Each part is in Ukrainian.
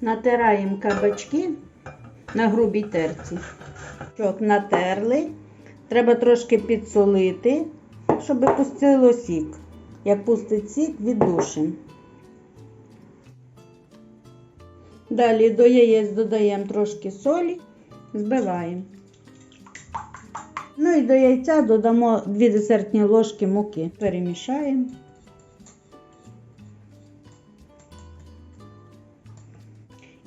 Натираємо кабачки на грубій терці. Чок натерли. Треба трошки підсолити, щоб пустило сік. Як пустить сік, віддушимо. Далі до яєць додаємо трошки солі, збиваємо. Ну і до яйця додамо 2 десертні ложки муки. Перемішаємо.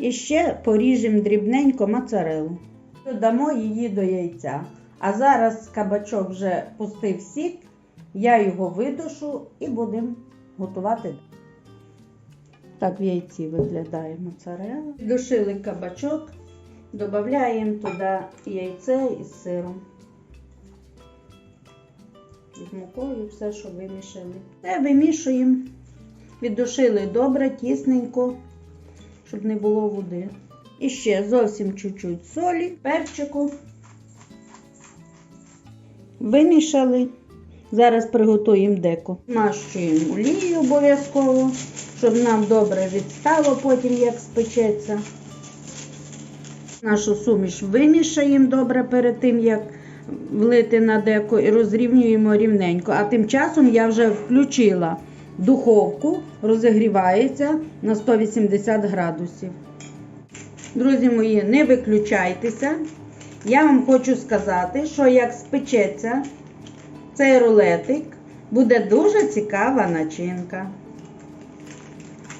І ще поріжемо дрібненько моцарелу. Додамо її до яйця. А зараз кабачок вже пустив сік, я його видушу і будемо готувати. Так в яйці виглядає моцарелла. Душили кабачок, додаємо туди яйце із сиром. З мукою все, що вимішали. Все вимішуємо. Віддушили добре, тісненько, щоб не було води. І ще зовсім чуть-чуть солі, перчику. Вимішали. Зараз приготуємо деко. Змащуємо олією обов'язково, щоб нам добре відстало потім, як спечеться. Нашу суміш вимішаємо добре перед тим, як влити на деко і розрівнюємо рівненько. А тим часом я вже включила духовку, розігрівається на 180 градусів. Друзі мої, не виключайтеся. Я вам хочу сказати, що як спечеться цей рулетик, буде дуже цікава начинка.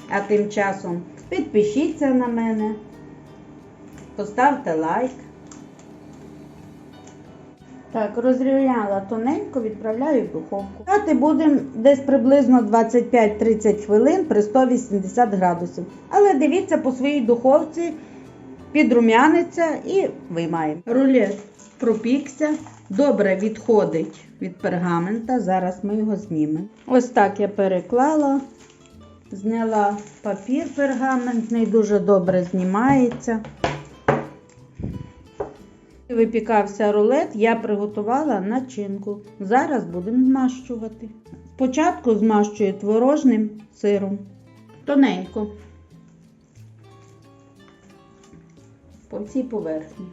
А тим часом підпишіться на мене, поставте лайк. Так, розрівняла тоненько, відправляю в духовку. Чекати будемо десь приблизно 25-30 хвилин при 180 градусів. Але дивіться по своїй духовці, підрумяниться і виймаємо. Рулет пропікся, добре відходить від пергамента. Зараз ми його знімемо. Ось так я переклала, зняла папір пергаментний, дуже добре знімається. Випікався рулет, я приготувала начинку. Зараз будемо змащувати. Спочатку змащую творожним сиром. Тоненько. По всій поверхні.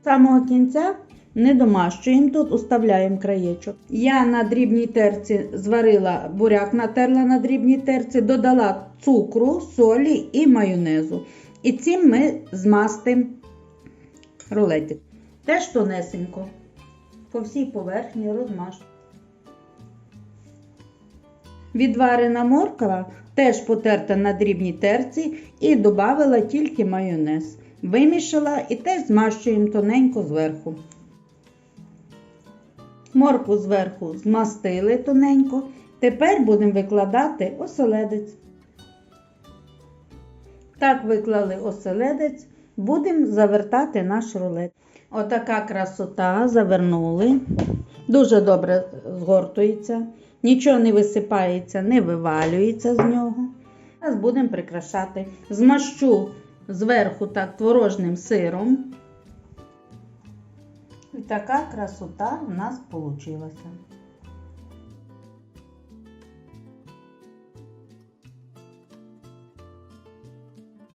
З самого кінця не домащуємо тут, уставляємо краєчок. Я на дрібній терці зварила буряк, натерла на дрібній терці, додала цукру, солі і майонезу. І цим ми змастимо рулетик. Теж тонесенько. По всій поверхні розмажу. Відварена морква теж потерта на дрібній терці і додала тільки майонез. Вимішала і теж змащуємо тоненько зверху. Моркву зверху змастили тоненько. Тепер будемо викладати оселедець. Так виклали оселедець, будемо завертати наш рулет. Отака красота завернули. Дуже добре згортується, нічого не висипається, не вивалюється з нього. Зараз будемо прикрашати. Змащу зверху так творожним сиром. І така красота в нас вийшла.